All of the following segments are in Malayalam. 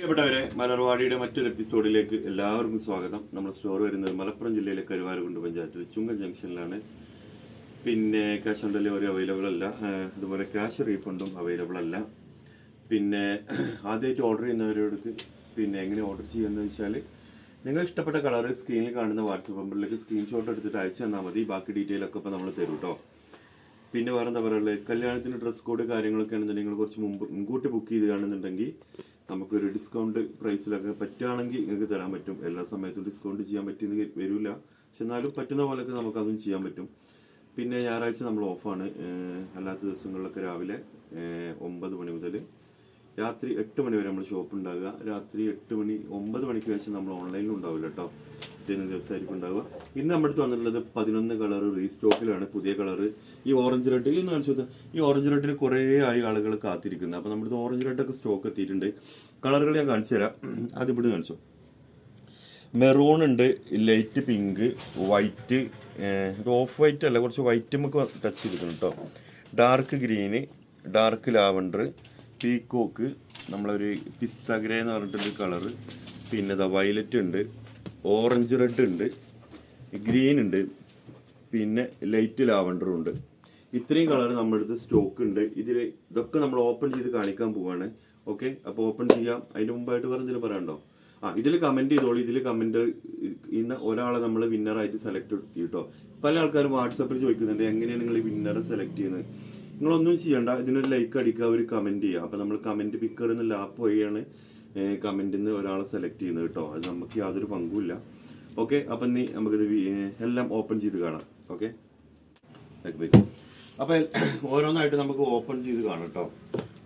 പ്രിയപ്പെട്ടവരെ മലർവാടിയുടെ മറ്റൊരു എപ്പിസോഡിലേക്ക് എല്ലാവർക്കും സ്വാഗതം. നമ്മൾ സ്റ്റോർ വരുന്നത് മലപ്പുറം ജില്ലയിലെ കരുവാരകുണ്ട് പഞ്ചായത്തിൽ ചുങ്കൻ ജംഗ്ഷനിലാണ്. പിന്നെ ക്യാഷ് ഓൺ ഡെലിവറി അവൈലബിൾ അല്ല. അതുപോലെ ക്യാഷ് റീഫണ്ടും അവൈലബിൾ അല്ല. പിന്നെ ആദ്യമായിട്ട് ഓർഡർ ചെയ്യുന്നവരോട് പിന്നെ എങ്ങനെ ഓർഡർ ചെയ്യുന്ന വെച്ചാൽ നിങ്ങൾ ഇഷ്ടപ്പെട്ട കളർ സ്ക്രീനിൽ കാണുന്ന വാട്സപ്പ് നമ്പറിലേക്ക് സ്ക്രീൻഷോട്ട് എടുത്തിട്ട് അയച്ചു തന്നാൽ മതി. ബാക്കി ഡീറ്റെയിൽ ഒക്കെ ഇപ്പോൾ നമ്മൾ തരും കേട്ടോ പിന്നെ വേറെ എന്താ പറയുക കല്യാണത്തിന് ഡ്രസ് കോഡ് കാര്യങ്ങളൊക്കെ ആണെന്നുണ്ടെങ്കിൽ നിങ്ങൾ കുറച്ച് മുമ്പ് മുൻകൂട്ടി ബുക്ക് ചെയ്തുകയാണെന്നുണ്ടെങ്കിൽ നമുക്കൊരു ഡിസ്കൗണ്ട് പ്രൈസിലൊക്കെ പറ്റുകയാണെങ്കിൽ നിങ്ങൾക്ക് തരാൻ പറ്റും. എല്ലാ സമയത്തും ഡിസ്കൗണ്ട് ചെയ്യാൻ പറ്റിയെന്ന് വരില്ല പക്ഷെ എന്നാലും പറ്റുന്ന പോലെയൊക്കെ നമുക്ക് അതും ചെയ്യാൻ പറ്റും. പിന്നെ ഞായറാഴ്ച നമ്മൾ ഓഫാണ് അല്ലാത്ത ദിവസങ്ങളിലൊക്കെ രാവിലെ ഒമ്പത് മണി മുതൽ രാത്രി എട്ട് മണി വരെ നമ്മൾ ഷോപ്പ് ഉണ്ടാവുക. രാത്രി എട്ട് മണി ഒമ്പത് മണിക്ക് ശേഷം നമ്മൾ ഓൺലൈനിൽ ഉണ്ടാവില്ല കേട്ടോ പിറ്റേന്ന് ദിവസമായിരിക്കും ഉണ്ടാവുക. ഇന്ന് നമ്മുടെ അടുത്ത് വന്നിട്ടുള്ളത് പതിനൊന്ന് കളർ റീസ്റ്റോക്കിലാണ് പുതിയ കളർ ഈ ഓറഞ്ച് റെഡ് ഇന്ന് കാണിച്ചു ഈ ഓറഞ്ച് റെഡിന് കുറേ ആയി ആളുകൾ കാത്തിരിക്കുന്നത് അപ്പോൾ നമ്മുടെ ഓറഞ്ച് റെഡൊക്കെ സ്റ്റോക്ക് എത്തിയിട്ടുണ്ട്. കളറുകൾ ഞാൻ കാണിച്ചു തരാം. ആദ്യം ഇവിടെ കാണിച്ചു. മെറൂൺ ഉണ്ട് light pink white off white അല്ല കുറച്ച് വൈറ്റ് നമുക്ക് ടച്ച് ചെയ്തിട്ടുണ്ട് കേട്ടോ dark green dark lavender peacock നമ്മളൊരു പിസ്ത ഗ്രേ എന്ന് പറഞ്ഞിട്ടൊരു കളറ് പിന്നെ ഇതാ വയലറ്റ് ഉണ്ട് ഓറഞ്ച് റെഡ് ഉണ്ട് ഗ്രീൻ ഉണ്ട് പിന്നെ ലൈറ്റ് ലാവണ്ടറും ഉണ്ട്. ഇത്രയും കളർ നമ്മുടെ അടുത്ത് സ്റ്റോക്ക് ഉണ്ട്. ഇതിൽ ഇതൊക്കെ നമ്മൾ ഓപ്പൺ ചെയ്ത് കാണിക്കാൻ പോവാണ്. ഓക്കെ അപ്പോൾ ഓപ്പൺ ചെയ്യാം. അതിന്റെ മുമ്പായിട്ട് വേറെ എന്തെങ്കിലും പറയാനുണ്ടോ? ആ ഇതിൽ കമന്റ് ചെയ്തോളൂ. ഇതിൽ കമന്റ് ഇന്ന് ഒരാളെ നമ്മൾ വിന്നറായിട്ട് സെലക്ട് ചെയ്തോ പല ആൾക്കാരും വാട്സപ്പിൽ ചോദിക്കുന്നുണ്ട് എങ്ങനെയാണ് നിങ്ങൾ വിന്നറെ സെലക്ട് ചെയ്യുന്നത്? നിങ്ങളൊന്നും ചെയ്യണ്ട. ഇതിനൊരു ലൈക്ക് അടിക്കുക ഒരു കമന്റ് ചെയ്യുക. അപ്പോൾ നമ്മൾ കമന്റ് പിക്കർ എന്നുള്ള ആപ്പ് വഴിയാണ് കമന്റിൽ നിന്ന് ഒരാളെ സെലക്ട് ചെയ്യുന്നത് കേട്ടോ അത് നമുക്ക് യാതൊരു പങ്കുമില്ല ഓക്കെ അപ്പൊ ഇനി നമുക്കിത് എല്ലാം ഓപ്പൺ ചെയ്ത് കാണാം. ഓക്കെ അപ്പൊ ഓരോന്നായിട്ട് നമുക്ക് ഓപ്പൺ ചെയ്ത് കാണാം കേട്ടോ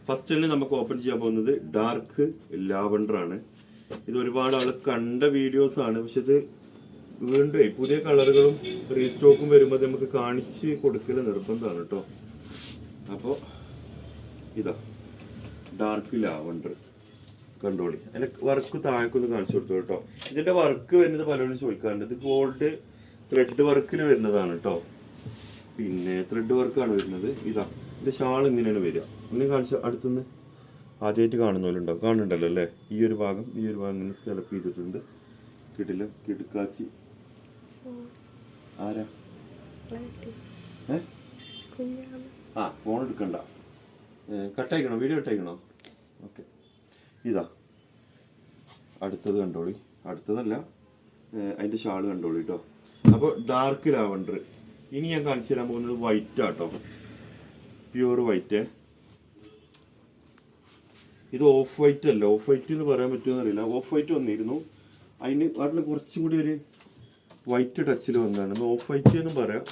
ഫസ്റ്റ് തന്നെ നമുക്ക് ഓപ്പൺ ചെയ്യാൻ പോകുന്നത് ഡാർക്ക് ലാവണ്ടർ ആണ്. ഇത് ഒരുപാട് ആൾ കണ്ട വീഡിയോസ് ആണ്. പക്ഷെ ഇത് വീണ്ടും പുതിയ കളറുകളും റീസ്റ്റോക്കും വരുമ്പോൾ നമുക്ക് കാണിച്ച് കൊടുക്കൽ നിർബന്ധമാണ് കേട്ടോ അപ്പോൾ ഇതാ ഡാർക്ക് ലാവണ്ടർ കണ്ടോളി. അതിന്റെ വർക്ക് താഴേക്കൊന്ന് കാണിച്ചു കൊടുത്തു കേട്ടോ. ഇതിന്റെ വർക്ക് വരുന്നത് പലരും ചോദിക്കാറുണ്ട്. ഇത് ഗോൾഡ് ത്രെഡ് വർക്കിൽ വരുന്നതാണ് കേട്ടോ. പിന്നെ ത്രെഡ് വർക്കാണ് വരുന്നത്. ഇതാ ഇത് ഷാൾ ഇങ്ങനെയാണ് വരിക. ഇങ്ങനെ കാണിച്ച അടുത്തുനിന്ന് ആദ്യമായിട്ട് കാണുന്നവരുണ്ടോ കാണുന്നുണ്ടല്ലോ അല്ലേ? ഈ ഒരു ഭാഗം ഈ ഒരു ഭാഗം ഇങ്ങനെ സ്കെലപ്പ് ചെയ്തിട്ടുണ്ട്. കിടില കിടുക്കാച്ചി. ആരാ? ഏ? ആ ഫോൺ എടുക്കണ്ട. കട്ടയക്കണോ? വീഡിയോ കട്ടയക്കണോ ഓക്കെ. ഇതാ. അടുത്തത് കണ്ടോളി. അടുത്തതല്ല. അതിന്റെ ഷാൾ കണ്ടോളി കേട്ടോ അപ്പോൾ ഡാർക്ക് ലാവണ്ടർ ഇനി ഞാൻ കാണിച്ചു തരാൻ പോകുന്നത് വൈറ്റ് ആട്ടോ പ്യൂർ വൈറ്റ് ഇത് ഓഫ് വൈറ്റ് അല്ല. ഓഫ് വൈറ്റ് എന്ന് പറയാൻ പറ്റുമോ എന്നറിയില്ല. ഓഫ് വൈറ്റ് വന്നിരുന്നു. അതിന് അതിന് കുറച്ചും കൂടി ഒരു വൈറ്റ് ടച്ചിൽ വന്നതാണ്. ഓഫ് വൈറ്റ് എന്ന് പറയാം.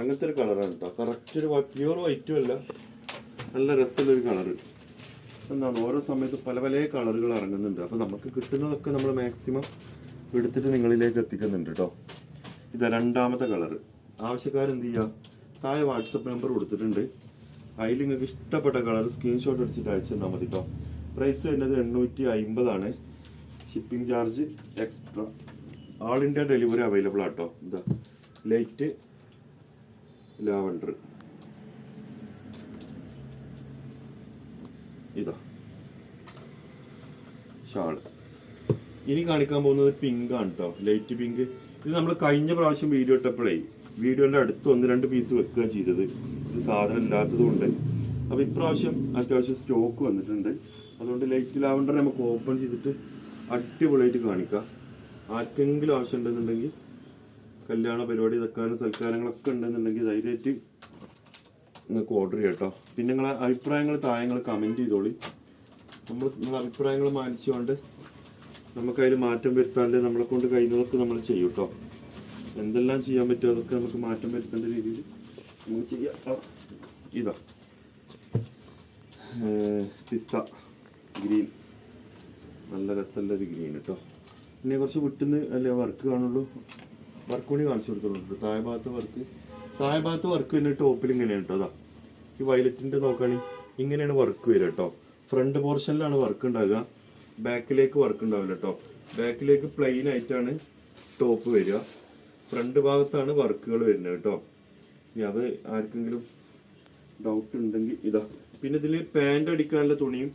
അങ്ങനത്തെ ഒരു കളറാണ് കേട്ടോ കറക്റ്റ് ഒരു പ്യൂർ വൈറ്റും അല്ല. നല്ല രസമുള്ളൊരു കളറ് എന്താണ്? ഓരോ സമയത്ത് പല പല കളറുകൾ ഇറങ്ങുന്നുണ്ട്. അപ്പോൾ നമുക്ക് കിട്ടുന്നതൊക്കെ നമ്മൾ മാക്സിമം എടുത്തിട്ട് നിങ്ങളിലേക്ക് എത്തിക്കുന്നുണ്ട് കേട്ടോ ഇതാ രണ്ടാമത്തെ കളറ്. ആവശ്യക്കാരെന്ത് ചെയ്യുക താഴെ വാട്സപ്പ് നമ്പർ കൊടുത്തിട്ടുണ്ട്. അതിൽ നിങ്ങൾക്ക് ഇഷ്ടപ്പെട്ട കളർ സ്ക്രീൻഷോട്ട് അടിച്ചിട്ട് അയച്ചു തന്നാൽ മതി കേട്ടോ പ്രൈസ് വരുന്നത് എണ്ണൂറ്റി അമ്പതാണ് shipping charge extra all India delivery available ആട്ടോ ഇതാ. Light lavender. ഇതാ. ഷാൾ ഇനി കാണിക്കാൻ പോകുന്നത് പിങ്ക് ആണ് കേട്ടോ ലൈറ്റ് പിങ്ക് ഇത് നമ്മൾ കഴിഞ്ഞ പ്രാവശ്യം വീഡിയോ ഇട്ടപ്പോഴേ വീഡിയോന്റെ അടുത്ത് ഒന്ന് രണ്ട് പീസ് വെക്കുക ചെയ്തത്. ഇത് സാധനം ഇല്ലാത്തതുകൊണ്ട് കൊണ്ട്. അപ്പൊ ഇപ്രാവശ്യം അത്യാവശ്യം സ്റ്റോക്ക് വന്നിട്ടുണ്ട്. അതുകൊണ്ട് ലൈറ്റ് ലാവണ്ടർ നമുക്ക് ഓപ്പൺ ചെയ്തിട്ട് അടിപൊളിയായിട്ട് കാണിക്കാം. ആർക്കെങ്കിലും ആവശ്യം ഉണ്ടെന്നുണ്ടെങ്കിൽ കല്യാണ പരിപാടി ഇതൊക്കെ സൽക്കാരങ്ങളൊക്കെ ഉണ്ടെന്നുണ്ടെങ്കിൽ ധൈര്യമായിട്ട് നിങ്ങൾക്ക് ഓർഡർ ചെയ്യാം കേട്ടോ. പിന്നെ നിങ്ങളെ അഭിപ്രായങ്ങൾ താഴെ കമന്റ് ചെയ്തോളി. നമ്മൾ നിങ്ങളെ അഭിപ്രായങ്ങൾ മാനിച്ചുകൊണ്ട് നമുക്കതിൽ മാറ്റം വരുത്താണ്ട് നമ്മളെ കൊണ്ട് കഴിയുന്നതൊക്കെ നമ്മൾ ചെയ്യും കേട്ടോ. എന്തെല്ലാം ചെയ്യാൻ പറ്റുമോ അതൊക്കെ നമുക്ക് മാറ്റം വരുത്തേണ്ട രീതിയിൽ നമുക്ക് ചെയ്യാം ഇതാ. പിസ്ത ഗ്രീൻ. നല്ല രസമുള്ളൊരു ഗ്രീൻ കേട്ടോ. പിന്നെ കുറച്ച് വിട്ടുന്ന് അല്ലേ വർക്ക് കാണുള്ളൂ. വർക്ക് കൂടി കാണിച്ചു കൊടുത്തോളൂ താഴെ ഭാഗത്ത് വർക്ക് താഴെ ഭാഗത്ത് വർക്ക് വരുന്ന ടോപ്പിൽ ഇങ്ങനെയാണ് കേട്ടോ അതാ ഈ വയലറ്റിന്റെ നോക്കുകയാണെങ്കിൽ ഇങ്ങനെയാണ് വർക്ക് വരിക കേട്ടോ ഫ്രണ്ട് പോർഷനിലാണ് വർക്ക് ഉണ്ടാകുക ബാക്കിലേക്ക് വർക്ക് ഉണ്ടാവില്ല കേട്ടോ ബാക്കിലേക്ക് പ്ലെയിൻ ആയിട്ടാണ് ടോപ്പ് വരിക. ഫ്രണ്ട് ഭാഗത്താണ് വർക്കുകൾ വരുന്നത് കേട്ടോ ഇനി അത് ആർക്കെങ്കിലും ഡൗട്ട് ഉണ്ടെങ്കിൽ ഇതാ. പിന്നെ ഇതിൽ പാന്റ് അടിക്കാനുള്ള തുണിയും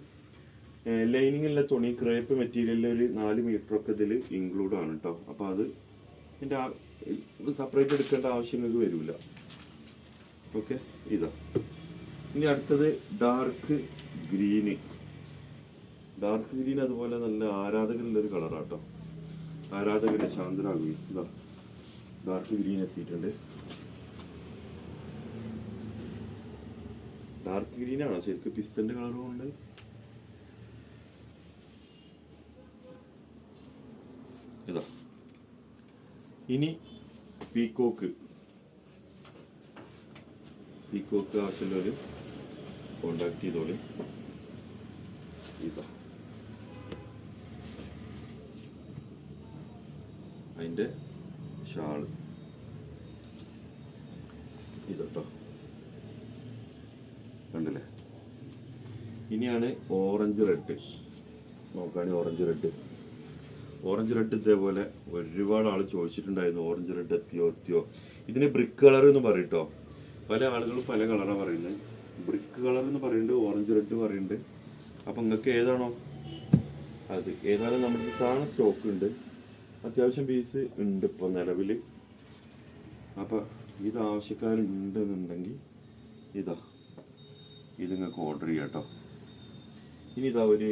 ലൈനിങ് ഉള്ള തുണി ക്രേപ്പ് മെറ്റീരിയലിൽ ഒരു നാല് മീറ്റർ ഒക്കെ ഇതിൽ ഇൻക്ലൂഡാണ് കേട്ടോ അപ്പോൾ അത് എന്റെ സെപ്പറേറ്റ് എടുക്കേണ്ട ആവശ്യം നിങ്ങൾക്ക് വരില്ല ഓക്കെ ഇതാ. ഇനി അടുത്തത് ഡാർക്ക് ഗ്രീന് ഡാർക്ക് ഗ്രീൻ അതുപോലെ നല്ല ആരാധകരുള്ള ഒരു കളറാട്ടോ ആരാധകരുടെ ചാന്ദ്രാകുവി ഇതാ. ഡാർക്ക് ഗ്രീൻ എത്തിയിട്ടുണ്ട്. ഡാർക്ക് ഗ്രീൻ ആണോ? ശരിക്കും പിസ്തന്റെ കളറും ഉണ്ട് ഇതാ. ഇനി പീക്കോക്ക്. പീക്കോക്ക് ആവശ്യമുള്ളവർ കോണ്ടാക്ട് ചെയ്തോളി. ഇതാ. അതിന്റെ ഷാൾ. ഇതട്ടോ. കണ്ടില്ലേ? ഇനിയാണ് ഓറഞ്ച് റെഡ്. നോക്കുകയാണെങ്കിൽ ഓറഞ്ച് റെഡ്. ഓറഞ്ച് റെഡ് ഇതേപോലെ ഒരുപാട് ആൾ ചോദിച്ചിട്ടുണ്ടായിരുന്നു ഓറഞ്ച് റെഡ് എത്തിയോ എത്തിയോ. ഇതിന് ബ്രിക്ക് കളർ എന്ന് പറയട്ടോ? പല ആളുകളും പല കളറാണ് പറയുന്നത് ബ്രിക്ക് കളർ എന്ന് പറയുന്നുണ്ട് ഓറഞ്ച് റെഡ് പറയുന്നുണ്ട് അപ്പം നിങ്ങൾക്ക് ഏതാണോ? അത് ഏതാണ് നമ്മുടെ സാധനം സ്റ്റോക്ക് ഉണ്ട്. അത്യാവശ്യം പീസ് ഉണ്ട് ഇപ്പോൾ നിലവിൽ അപ്പം ഇത് ആവശ്യക്കാരുണ്ടെന്നുണ്ടെങ്കിൽ ഇതാ. ഇത് നിങ്ങൾക്ക് ഓർഡർ ചെയ്യാം കേട്ടോ ഇനി ഇതാ ഒരു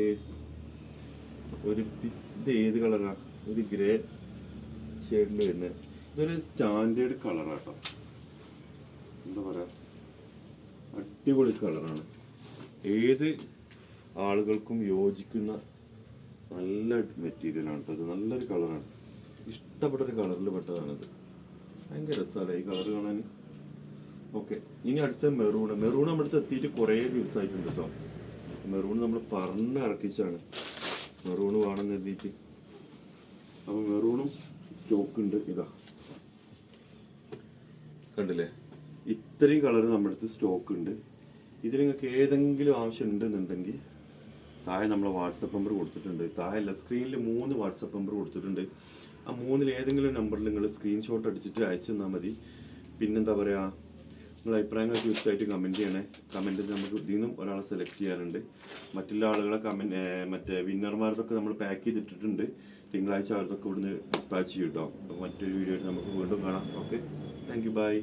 ഒരു പിസ് ഇത് ഏത് കളറാ ഒരു ഗ്രേ ഷെയ്ഡിൽ വരുന്നത് ഇതൊരു സ്റ്റാൻഡേർഡ് കളറാട്ടോ എന്താ പറയാ? അടിപൊളി കളറാണ് ഏത് ആളുകൾക്കും യോജിക്കുന്ന നല്ല മെറ്റീരിയലാണ് കേട്ടോ ഇത്. നല്ലൊരു കളറാണ് ഇഷ്ടപ്പെട്ട ഒരു കളറിൽ പെട്ടതാണിത്. ഭയങ്കര രസമല്ലേ ഈ കളർ കാണാൻ. ഓക്കെ. ഇനി അടുത്ത മെറൂൺ മെറൂൺ നമ്മുടെ അടുത്ത് എത്തിയിട്ട് കുറേ ദിവസമായിട്ടുണ്ട് കേട്ടോ മെറൂൺ നമ്മൾ പറഞ്ഞ് മെറൂൺ വേണമെന്ന് എഴുതിയിട്ട്. അപ്പോൾ മെറൂണും സ്റ്റോക്ക് ഉണ്ട് ഇതാ. കണ്ടില്ലേ? ഇത്രയും കളർ നമ്മുടെ അടുത്ത് സ്റ്റോക്ക് ഉണ്ട് ഇതിൽ നിങ്ങൾക്ക് ഏതെങ്കിലും ആവശ്യം ഉണ്ടെന്നുണ്ടെങ്കിൽ താഴെ നമ്മളെ വാട്സപ്പ് നമ്പർ കൊടുത്തിട്ടുണ്ട്. താഴെ അല്ല സ്ക്രീനിൽ മൂന്ന് വാട്സപ്പ് നമ്പർ കൊടുത്തിട്ടുണ്ട്. ആ മൂന്നിൽ ഏതെങ്കിലും നമ്പറിൽ നിങ്ങൾ സ്ക്രീൻഷോട്ട് അടിച്ചിട്ട് അയച്ചു തന്നാൽ മതി. പിന്നെന്താ പറയുക നിങ്ങൾ അഭിപ്രായങ്ങൾ തീർച്ചയായിട്ടും കമന്റ് ചെയ്യണേ. കമന്റ് നമുക്ക് ഇതിൽ നിന്നും ഒരാളെ സെലക്ട് ചെയ്യാനുണ്ട്. മറ്റുള്ള ആളുകളെ കമന്റ് മറ്റേ വിന്നർമാർക്കൊക്കെ നമ്മൾ പാക്ക് ചെയ്തിട്ടിട്ടുണ്ട്. തിങ്കളാഴ്ച അവർക്കൊക്കെ ഇവിടുന്ന് ഡിസ്പാച്ച് ചെയ്യും കേട്ടോ അപ്പോൾ മറ്റൊരു വീഡിയോ നമുക്ക് വീണ്ടും കാണാം. Okay thank you by